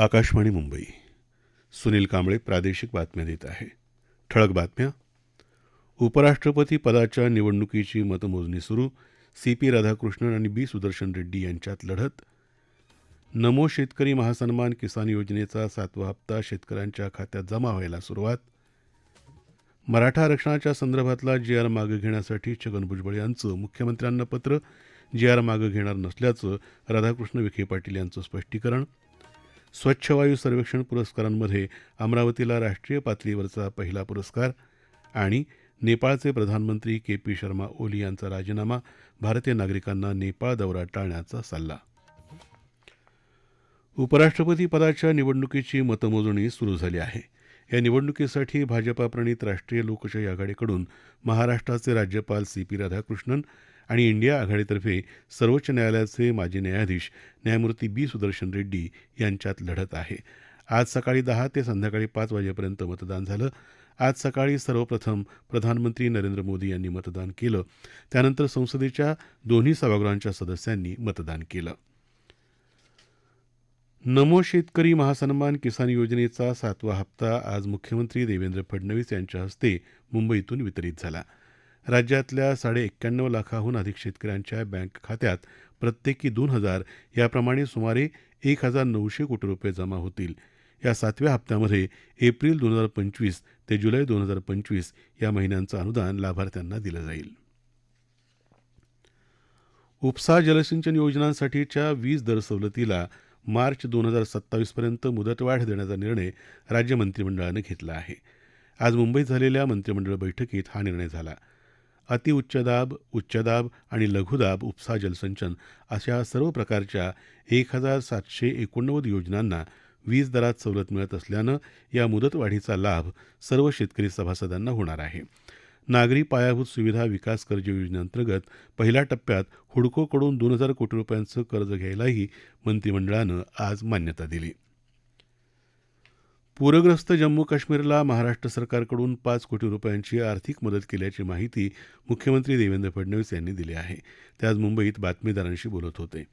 आकाशवाणी मुंबई. सुनील कांबळे प्रादेशिक बातम्या देत आहे. ठळक बातम्या. उपराष्ट्रपती पदाच्या निवडणुकीची मतमोजणी सुरू. सी पी राधाकृष्णन आणि बी सुदर्शन रेड्डी यांच्यात लढत. नमो शेतकरी महासन्मान किसान योजनेचा सातवा हप्ता शेतकऱ्यांच्या खात्यात जमा व्हायला सुरुवात. मराठा आरक्षणाच्या संदर्भातला जी आर मागे घेण्यासाठी छगन भुजबळ यांचं मुख्यमंत्र्यांना पत्र. जी आर मागे घेणार नसल्याचं राधाकृष्ण विखे पाटील यांचं स्पष्टीकरण. स्वच्छ वायू सर्वेक्षण पुरस्कारांमध्ये अमरावतीला राष्ट्रीय पातळीवरचा पहिला पुरस्कार आणि नेपाळचे प्रधानमंत्री के पी शर्मा ओली यांचा राजीनामा भारतीय नागरिकांना नेपाळ दौरा टाळण्याचा सल्ला. उपराष्ट्रपती पदाच्या निवडणुकीची मतमोजणी सुरू झाली आहे. या निवडणुकीसाठी भाजपाप्रणीत राष्ट्रीय लोकशाही आघाडीकडून महाराष्ट्राचे राज्यपाल सी पी राधाकृष्णन आणि इंडिया आघाडीतर्फे सर्वोच्च न्यायालयाचे माजी न्यायाधीश न्यायमूर्ती बी. सुदर्शन रेड्डी यांच्यात लढत आहे. आज सकाळी दहा ते संध्याकाळी पाच वाजेपर्यंत मतदान झालं. आज सकाळी सर्वप्रथम प्रधानमंत्री नरेंद्र मोदी यांनी मतदान केलं. त्यानंतर संसदेच्या दोन्ही सभागृहांच्या सदस्यांनी मतदान केलं. नमो शेतकरी महासन्मान किसान योजनेचा सातवा हप्ता आज मुख्यमंत्री देवेंद्र फडणवीस यांच्या हस्ते मुंबईतून वितरित झाला. राज्यातल्या साडे एक्क्याण्णव लाखाहून अधिक शेतकऱ्यांच्या बँक खात्यात प्रत्येकी दोन हजार याप्रमाणे सुमारे एक हजार नऊशे कोटी रुपये जमा होतील. या सातव्या हप्त्यामध्ये एप्रिल दोन हजार पंचवीस ते जुलै दोन हजार पंचवीस या महिन्यांचं अनुदान लाभार्थ्यांना दिलं जाईल. उपसा जलसिंचन योजनांसाठीच्या वीज दर सवलतीला मार्च दोन हजार सत्तावीसपर्यंत मुदतवाढ देण्याचा निर्णय राज्य मंत्रिमंडळानं घेतला आहे. आज मुंबईत झालेल्या मंत्रिमंडळ बैठकीत हा निर्णय झाला. अतिउच्च दाब उच्चदाब आणि लघुदाब उपसा जलसंचन अशा सर्व प्रकारच्या एक हजार सातशे एकोणनव्वद योजनांना वीज दरात सवलत मिळत असल्यानं या मुदतवाढीचा लाभ सर्व शेतकरी सभासदांना होणार आहे. नागरी पायाभूत सुविधा विकास कर्ज योजनेअंतर्गत पहिल्या टप्प्यात हुडकोकडून दोन हजार कोटी रुपयांचं कर्ज घ्यायलाही मंत्रिमंडळानं आज मान्यता दिली. पूरग्रस्त जम्मू काश्मीरला महाराष्ट्र सरकारकडून पाच कोटी रुपयांची आर्थिक मदत केल्याची माहिती मुख्यमंत्री देवेंद्र फडणवीस यांनी दिली आहे. ते आज मुंबईत बातमीदारांशी बोलत होते.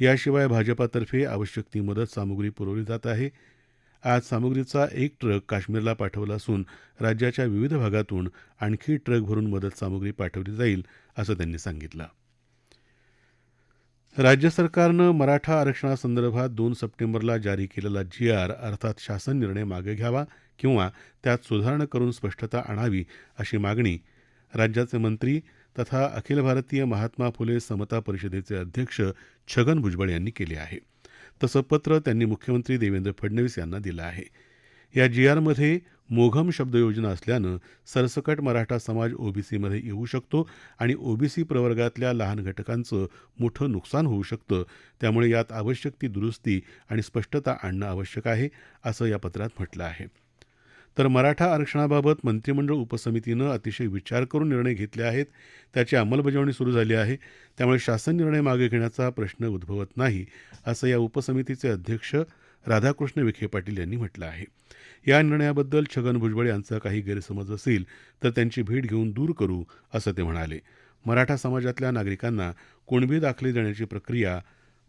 याशिवाय भाजपातर्फे आवश्यक ती मदत सामुग्री पुरवली जात आहे. आज सामुग्रीचा एक ट्रक काश्मीरला पाठवला असून राज्याच्या विविध भागातून आणखी ट्रक भरून मदत सामुग्री पाठवली जाईल असं त्यांनी सांगितलं. राज्य सरकारनं मराठा आरक्षणासंदर्भात दोन सप्टेंबरला जारी केलेला जी आर अर्थात शासन निर्णय मागे घ्यावा किंवा त्यात सुधारणा करून स्पष्टता आणावी अशी मागणी राज्याचे मंत्री तथा अखिल भारतीय महात्मा फुले समता परिषदेचे अध्यक्ष छगन भुजबळ यांनी केली आहे. तसं पत्र त्यांनी मुख्यमंत्री देवेंद्र फडणवीस यांना दिलं आहे. या जी आरमध्ये मोघम शब्दयोजना असल्यानं सरसकट मराठा समाज ओबीसीमध्ये येऊ शकतो आणि ओबीसी प्रवर्गातल्या लहान घटकांचं मोठं नुकसान होऊ शकतं. त्यामुळे यात आवश्यक ती दुरुस्ती आणि स्पष्टता आणणं आवश्यक आहे असं या पत्रात म्हटलं आहे. तर मराठा आरक्षणाबाबत मंत्रिमंडळ उपसमितीनं अतिशय विचार करून निर्णय घेतले आहेत. त्याची अंमलबजावणी सुरू झाली आहे. त्यामुळे शासन निर्णय मागे घेण्याचा प्रश्न उद्भवत नाही असं या उपसमितीचे अध्यक्ष राधाकृष्ण विखे पाटील यांनी म्हटलं आहे. या निर्णयाबद्दल छगन भुजबळ यांचा काही गैरसमज असेल तर त्यांची भेट घेऊन दूर करू असं ते म्हणाले. मराठा समाजातल्या नागरिकांना कुणबी दाखले देण्याची प्रक्रिया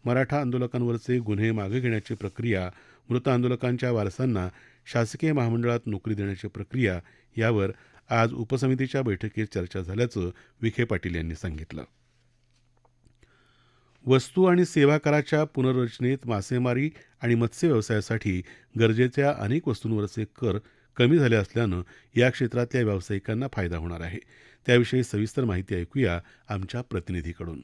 मराठा आंदोलकांवरचे गुन्हे मागे घेण्याची प्रक्रिया मृत आंदोलकांच्या वारसांना शासकीय महामंडळात नोकरी देण्याची प्रक्रिया यावर आज उपसमितीच्या बैठकीत चर्चा झाल्याचं विखे पाटील यांनी सांगितलं. वस्तू आणि सेवा कराच्या पुनर्रचनेत मासेमारी आणि मत्स्य व्यवसायासाठी गरजेच्या अनेक वस्तूंवरचे कर कमी झाले असल्यानं या क्षेत्रातल्या व्यावसायिकांना फायदा होणार आहे. त्याविषयी सविस्तर माहिती ऐकूया आमच्या प्रतिनिधीकडून.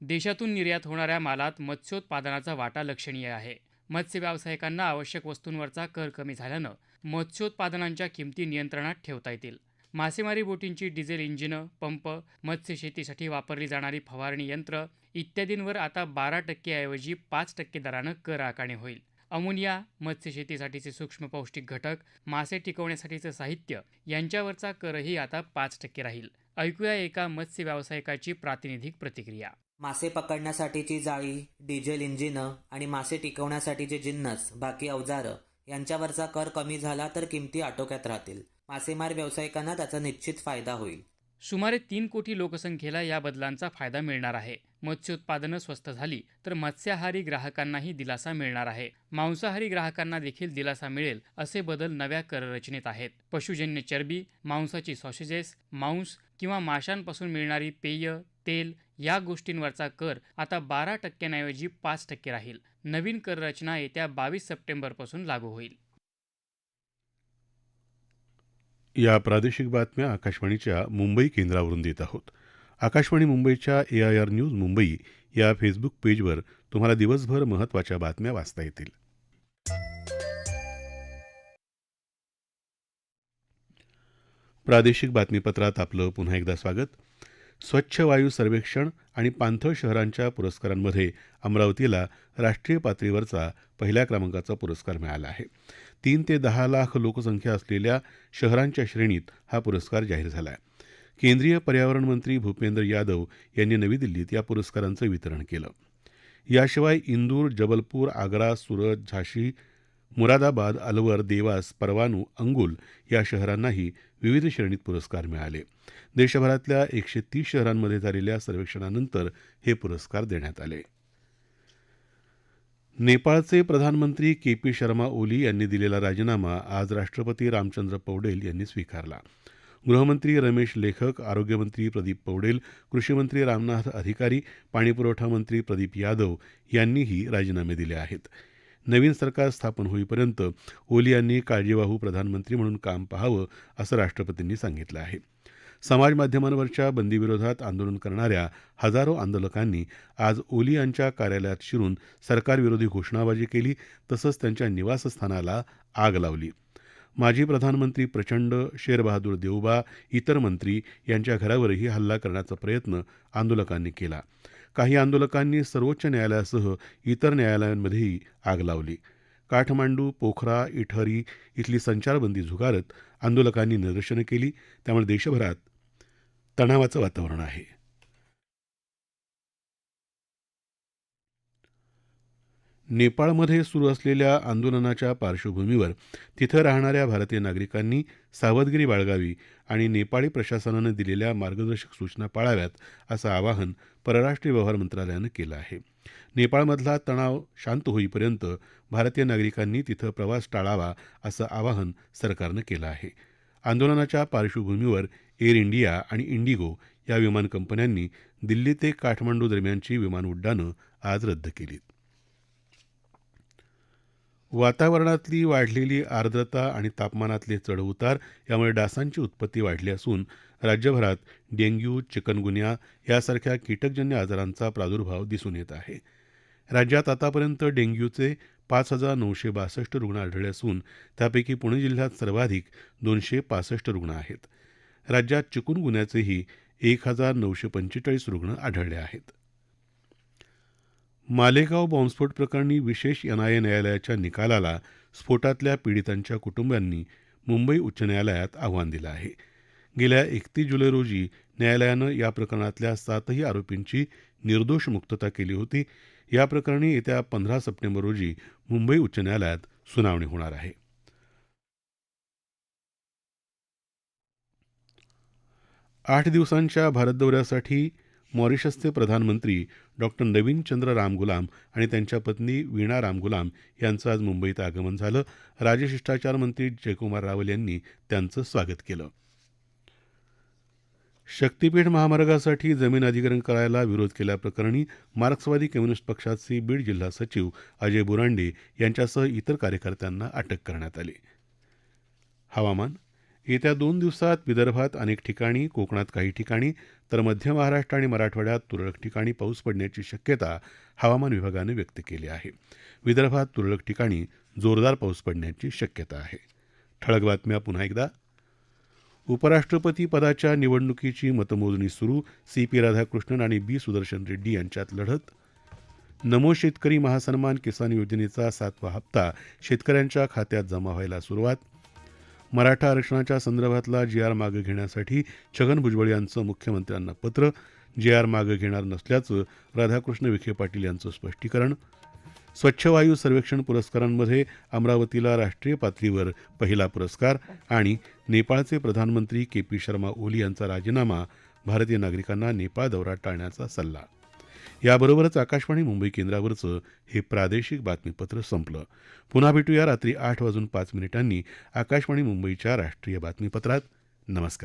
देशातून निर्यात होणाऱ्या मालात मत्स्योत्पादनाचा वाटा लक्षणीय आहे. मत्स्य व्यावसायिकांना आवश्यक वस्तूंवरचा कर कमी झाल्यानं मत्स्योत्पादनांच्या किमती नियंत्रणात ठेवता येतील. मासेमारी बोटींची डिझेल इंजिनं पंप मत्स्य शेतीसाठी वापरली जाणारी फवारणी यंत्र इत्यादींवर आता बारा टक्केऐवजी पाच टक्के दरानं कर आकारणी होईल. अमोनिया मत्स्य शेतीसाठीचे सूक्ष्म पौष्टिक घटक मासे टिकवण्यासाठीचं साहित्य यांच्यावरचा करही आता पाच टक्के राहील. ऐकूया एका मत्स्य व्यावसायिकाची प्रातिनिधिक प्रतिक्रिया. मासे पकडण्यासाठीची जाळी डिझेल इंजिनं आणि मासे टिकवण्यासाठीचे जिन्नस बाकी अवजारं यांच्यावरचा कर कमी झाला तर किमती आटोक्यात राहतील. मासेमार व्यावसायिकांना त्याचा निश्चित फायदा होईल. सुमारे तीन कोटी लोकसंख्येला या बदलांचा फायदा मिळणार आहे. मत्स्योत्पादनं स्वस्त झाली तर मत्स्याहारी ग्राहकांनाही दिलासा मिळणार आहे. मांसाहारी ग्राहकांना देखील दिलासा मिळेल असे बदल नव्या कररचनेत आहेत. पशुजन्य चरबी मांसाची सॉसेजेस मांस किंवा माशांपासून मिळणारी पेय तेल या गोष्टींवरचा कर आता बारा टक्क्यांऐवजी पाच टक्के राहील. नवीन कररचना येत्या बावीस सप्टेंबरपासून लागू होईल. या प्रादेशिक बातम्या आकाशवाणीच्या मुंबई केंद्रावरून देत आहोत. आकाशवाणी मुंबईच्या A I R news Mumbai या फेसबुक पेजवर तुम्हाला दिवसभर महत्त्वाच्या बातम्या वाचता येतील. प्रादेशिक बातमीपत्रात आपलं पुन्हा एकदा स्वागत. स्वच्छ वायू सर्वेक्षण आणि पाणथळ शहरांच्या पुरस्कारांमध्ये अमरावतीला राष्ट्रीय पातळीवरचा पहिल्या क्रमांकाचा पुरस्कार मिळाला आहे. तीन ते दहा लाख लोकसंख्या असलेल्या शहरांच्या श्रेणीत हा पुरस्कार जाहीर झाला आहे केंद्रीय पर्यावरण मंत्री भूपेंद्र यादव यांनी नवी दिल्लीत या पुरस्कारांचं वितरण केलं. याशिवाय इंदूर जबलपूर आग्रा सुरत झाशी मुरादाबाद अलवर देवास परवानू अंगुल या शहरांनाही विविध श्रेणीत पुरस्कार मिळाले. देशभरातल्या एकशे तीस शहरांमध्ये झालेल्या सर्वेक्षणानंतर हे पुरस्कार देण्यात आले. नेपाळचे प्रधानमंत्री के पी शर्मा ओली यांनी दिलेला राजीनामा आज राष्ट्रपती रामचंद्र पौडेल यांनी स्वीकारला. गृहमंत्री रमेश लेखक आरोग्यमंत्री प्रदीप पौडेल कृषीमंत्री रामनाथ अधिकारी पाणीपुरवठा मंत्री प्रदीप यादव यांनीही राजीनामे दिले आहेत. नवीन सरकार स्थापन होईपर्यंत ओली यांनी काळजीवाहू प्रधानमंत्री म्हणून काम पाहावं असं राष्ट्रपतींनी सांगितलं आहे. समाजमाध्यमांवरच्या बंदीविरोधात आंदोलन करणाऱ्या हजारो आंदोलकांनी आज ओली यांच्या कार्यालयात शिरून सरकारविरोधी घोषणाबाजी केली तसंच त्यांच्या निवासस्थानाला आग लावली. माजी प्रधानमंत्री प्रचंड शेरबहादूर देवबा इतर मंत्री यांच्या घरावरही हल्ला करण्याचा प्रयत्न आंदोलकांनी केला. काही आंदोलकांनी सर्वोच्च न्यायालयासह इतर न्यायालयांमध्येही आग लावली. काठमांडू पोखरा इठरी इथली संचारबंदी झुगारत आंदोलकांनी निदर्शनं केली. त्यामुळे देशभरात तणावाचं वातावरण आहे. नेपाळमध्ये सुरू असलेल्या आंदोलनाच्या पार्श्वभूमीवर तिथं राहणाऱ्या भारतीय नागरिकांनी सावधगिरी बाळगावी आणि नेपाळी प्रशासनानं दिलेल्या मार्गदर्शक सूचना पाळाव्यात असं आवाहन परराष्ट्र व्यवहार मंत्रालयानं केलं आहे. नेपाळमधला तणाव शांत होईपर्यंत भारतीय नागरिकांनी तिथं प्रवास टाळावा असं आवाहन सरकारनं केलं आहे. आंदोलनाच्या पार्श्वभूमीवर एअर इंडिया आणि इंडिगो या विमान कंपन्यांनी दिल्ली ते काठमांडू दरम्यानची विमान उड्डाणं आज रद्द केलीत. वातावरणातली वाढलेली आर्द्रता आणि तापमानातले चढउतार यामुळे डासांची उत्पत्ती वाढली असून राज्यभरात डेंग्यू चिकनगुन्या यासारख्या कीटकजन्य आजारांचा प्रादुर्भाव दिसून येत आहे. राज्यात आतापर्यंत डेंग्यूचे पाच हजार नऊशे बासष्ट रुग्ण आढळले असून त्यापैकी पुणे जिल्ह्यात सर्वाधिक दोनशे पासष्ट रुग्ण आहेत. राज्यात चिकुनगुन्याचेही एक हजार नऊशे पंचेचाळीस रुग्ण आढळले आहेत. मालेगाव बॉम्बस्फोट प्रकरणी विशेष एनआयए न्यायालयाच्या निकालाला स्फोटातल्या पीडितांच्या कुटुंबियांनी मुंबई उच्च न्यायालयात आव्हान दिलं आहे. गेल्या एकतीस जुलै रोजी न्यायालयानं या प्रकरणातल्या सातही आरोपींची निर्दोष मुक्तता केली होती. या प्रकरणी येत्या पंधरा सप्टेंबर रोजी मुंबई उच्च न्यायालयात सुनावणी होणार आहे. आठ दिवसांच्या भारत दौऱ्यासाठी मॉरिशसचे प्रधानमंत्री डॉक्टर नवीन चंद्र रामगुलाम आणि त्यांच्या पत्नी वीणा रामगुलाम यांचं आज मुंबईत आगमन झालं. राजशिष्टाचार मंत्री जयकुमार रावल यांनी त्यांचं स्वागत केलं. शक्तीपीठ महामार्गासाठी जमीन अधिग्रहण करायला विरोध केल्याप्रकरणी मार्क्सवादी कम्युनिस्ट पक्षाचे बीड जिल्हा सचिव अजय बुरांडे यांच्यासह इतर कार्यकर्त्यांना अटक करण्यात आली. हवामान येत्या दोन दिवसात विदर्भात अनेक ठिकाणी कोकणात काही ठिकाणी तर मध्य महाराष्ट्र आणि मराठवाड्यात तुरळक ठिकाणी पाऊस पडण्याची शक्यता हवामान विभागानं व्यक्त केली आहे. विदर्भात तुरळक ठिकाणी जोरदार पाऊस पडण्याची शक्यता आहे. ठळक बातम्या पुन्हा एकदा उपराष्ट्रपती पदाच्या निवडणुकीची मतमोजणी सुरू. सी पी राधाकृष्णन आणि बी सुदर्शन रेड्डी यांच्यात लढत. नमो शेतकरी महासन्मान किसान योजनेचा सातवा हप्ता शेतकऱ्यांच्या खात्यात जमा व्हायला सुरुवात. मराठा आरक्षणाच्या संदर्भातला जी आर मागं घेण्यासाठी छगन भुजबळ यांचं मुख्यमंत्र्यांना पत्र. जी आर मागं घेणार नसल्याचं राधाकृष्ण विखे पाटील यांचं स्पष्टीकरण. स्वच्छ वायू सर्वेक्षण पुरस्कारांमध्ये अमरावतीला राष्ट्रीय पातळीवर पहिला पुरस्कार आणि नेपाळचे प्रधानमंत्री के पी शर्मा ओली यांचा राजीनामा भारतीय नागरिकांना नेपाळ दौरा टाळण्याचा सल्ला. याबरोबरच आकाशवाणी मुंबई केंद्रावरचं हे प्रादेशिक बातमीपत्र संपलं. पुन्हा भेटूया रात्री आठ वाजून पाच मिनिटांनी आकाशवाणी मुंबईच्या राष्ट्रीय बातमीपत्रात. नमस्कार.